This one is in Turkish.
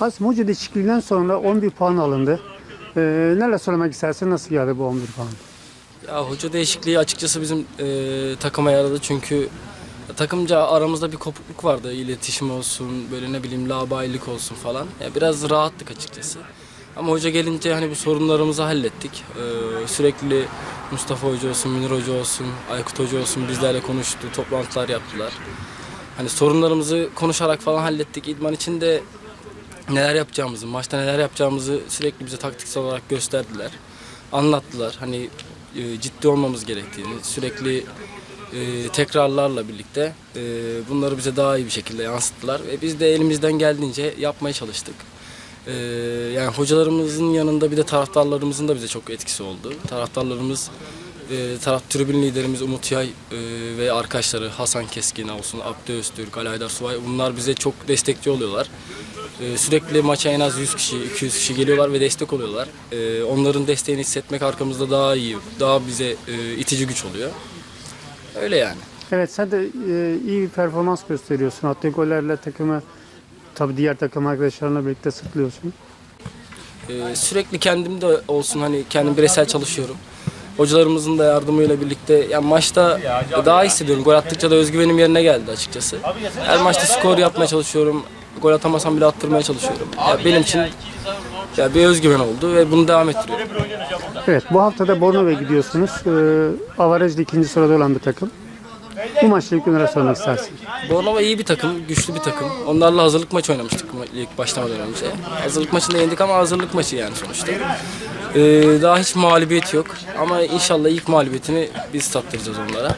Asim Hoca değişikliğinden sonra 11 puan alındı. Ee, neler söylemek istersin? Nasıl geldi bu 11 puan? Ya hoca değişikliği açıkçası bizim e, takıma yaradı çünkü takımca aramızda bir kopukluk vardı. İletişim olsun, böyle ne bileyim labaylık olsun falan. Ya biraz rahattık açıkçası. Ama hoca gelince hani bu sorunlarımızı hallettik. E, sürekli Mustafa Hoca olsun, Münir Hoca olsun, Aykut Hoca olsun bizlerle konuştu, toplantılar yaptılar. Hani sorunlarımızı konuşarak falan hallettik. İdman için de neler yapacağımızı, maçta neler yapacağımızı sürekli bize taktiksel olarak gösterdiler. Anlattılar. Hani e, ciddi olmamız gerektiğini, sürekli e, tekrarlarla birlikte e, bunları bize daha iyi bir şekilde yansıttılar ve biz de elimizden geldiğince yapmaya çalıştık. E, yani hocalarımızın yanında bir de taraftarlarımızın da bize çok etkisi oldu. Taraftarlarımız e, taraf tribün liderimiz Umut Yay e, ve arkadaşları Hasan Keskin olsun, Abdü Öztürk, Ali Aydar Subay bunlar bize çok destekçi oluyorlar. E, sürekli maça en az 100 kişi, 200 kişi geliyorlar ve destek oluyorlar. E, onların desteğini hissetmek arkamızda daha iyi, daha bize e, itici güç oluyor. Öyle yani. Evet sen de e, iyi bir performans gösteriyorsun. Attığı gollerle takımı tabii diğer takım arkadaşlarına birlikte sırtlıyorsun. Ee, sürekli kendim de olsun hani kendim bireysel çalışıyorum. Hocalarımızın da yardımıyla birlikte yani maçta daha hissediyorum. Gol attıkça da özgüvenim yerine geldi açıkçası. Her maçta skor yapmaya çalışıyorum. Gol atamasam bile attırmaya çalışıyorum. Ya benim için ya bir özgüven oldu ve bunu devam ettiriyorum. Evet bu hafta da Bornova'ya gidiyorsunuz. Ee, Avaraj'da ikinci sırada olan bir takım. Bu maçla ilgili neler söylemek istersin? Bornova iyi bir takım, güçlü bir takım. Onlarla hazırlık maçı oynamıştık lig başlamadan önce. Hazırlık maçında yendik ama hazırlık maçı yani sonuçta. Ee, daha hiç mağlubiyet yok ama inşallah ilk mağlubiyetini biz tattıracağız onlara.